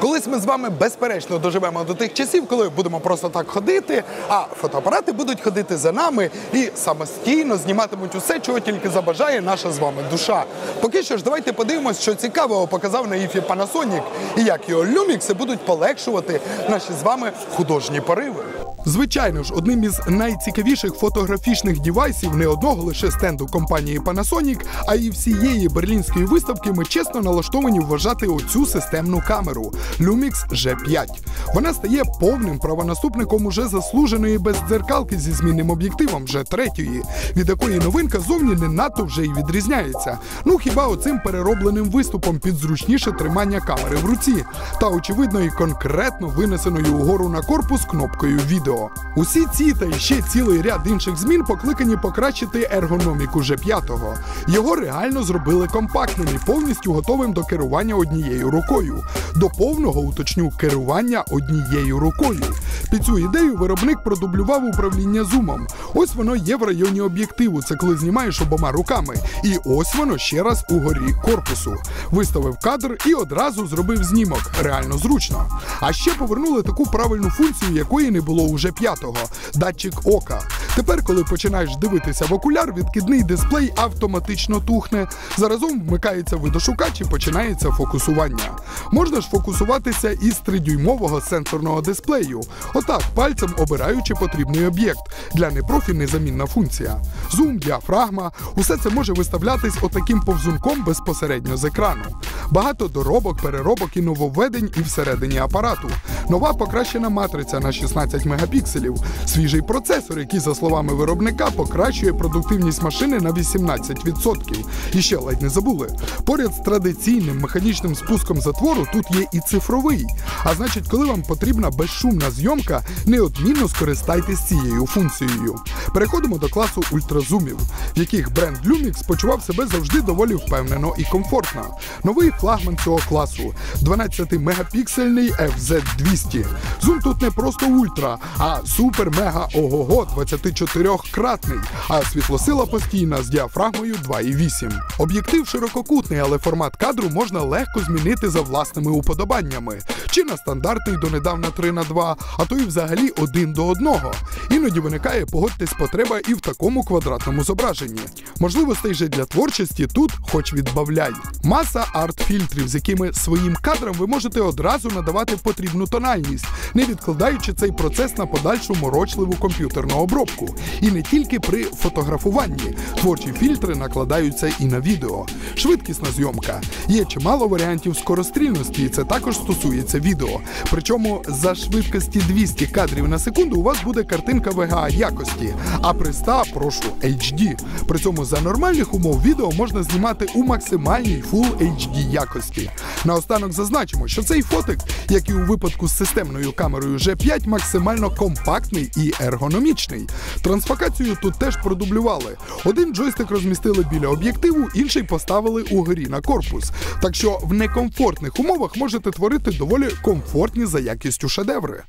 Колись ми з вами безперечно доживемо до тих часів, коли будемо просто так ходити, а фотоапарати будуть ходити за нами і самостійно зніматимуть усе, чого тільки забажає наша з вами душа. Поки що ж, давайте подивимось, що цікавого показав на іфі Panasonic і як його люмікси будуть полегшувати наші з вами художні пориви. Звичайно ж, одним із найцікавіших фотографічних дівайсів не одного лише стенду компанії Panasonic, а й всієї берлінської виставки ми чесно налаштовані вважати оцю системну камеру Lumix G5. Вона стає повним правонаступником уже заслуженої бездзеркалки зі змінним об'єктивом вже третьої, від якої новинка зовні не надто вже й відрізняється. Ну хіба оцим переробленим виступом під зручніше тримання камери в руці, та очевидно і конкретно винесеною угору на корпус кнопкою відео. Усі ці та ще цілий ряд інших змін покликані покращити ергономіку G5. Його реально зробили компактним і повністю готовим до керування однією рукою. До повного уточню керування однією рукою. Під цю ідею виробник продублював управління зумом. Ось воно є в районі об'єктиву. Це коли знімаєш обома руками. І ось воно ще раз угорі корпусу. Виставив кадр і одразу зробив знімок. Реально зручно. А ще повернули таку правильну функцію, якої не було уже п'ятого датчик ока. Тепер, коли починаєш дивитися в окуляр, відкидний дисплей автоматично тухне. Заразом вмикається видошукач і починається фокусування. Можна ж фокусуватися із тридюймового сенсорного дисплею. Отак, пальцем обираючи потрібний об'єкт. Для непрофі незамінна функція. Зум, діафрагма, усе це може виставлятись отаким повзунком безпосередньо з екрану. Багато доробок, переробок і нововведень і всередині апарату. Нова покращена матриця на 16 мегапікселів, свіжий процесор, який, за словами виробника, покращує продуктивність машини на 18%. І ще ледь не забули. Поряд з традиційним механічним спуском затвору тут є і цифровий. А значить, коли вам потрібна безшумна зйомка, неодмінно скористайтесь цією функцією. Переходимо до класу ультразумів, в яких бренд Lumix почував себе завжди доволі впевнено і комфортно. Новий флагман цього класу 12-мегапіксельний FZ200. Зум тут не просто ультра, а супер-мега ого-го 24-кратний, а світлосила постійна з діафрагмою 2,8. Об'єктив ширококутний, але формат кадру можна легко змінити за власними уподобаннями. Чи на стандартний донедавна 3 на 2, а то і взагалі один до одного. Іноді виникає, погодьтесь, потреба і в такому квадратному зображенні. Можливостей же для творчості тут хоч відбавляй. Маса арт-фільтрів, з якими своїм кадрам ви можете одразу надавати потрібну тональність, не відкладаючи цей процес на подальшу морочливу комп'ютерну обробку. І не тільки при фотографуванні. Творчі фільтри накладаються і на відео. Швидкісна зйомка. Є чимало варіантів скорострільності, і це також стосується відео. Причому за швидкості 200 кадрів на секунду у вас буде картинка VGA якості, а при 100 прошу HD. При цьому за нормальних умов відео можна знімати у максимальній Full HD якості. Наостанок зазначимо, що цей фотик, як і у випадку з системною камерою G5, максимально компактний і ергономічний. Трансфокацію тут теж продублювали. Один джойстик розмістили біля об'єктиву, інший поставили угорі на корпус. Так що в некомфортних умовах можете творити доволі комфортні за якістю шедеври.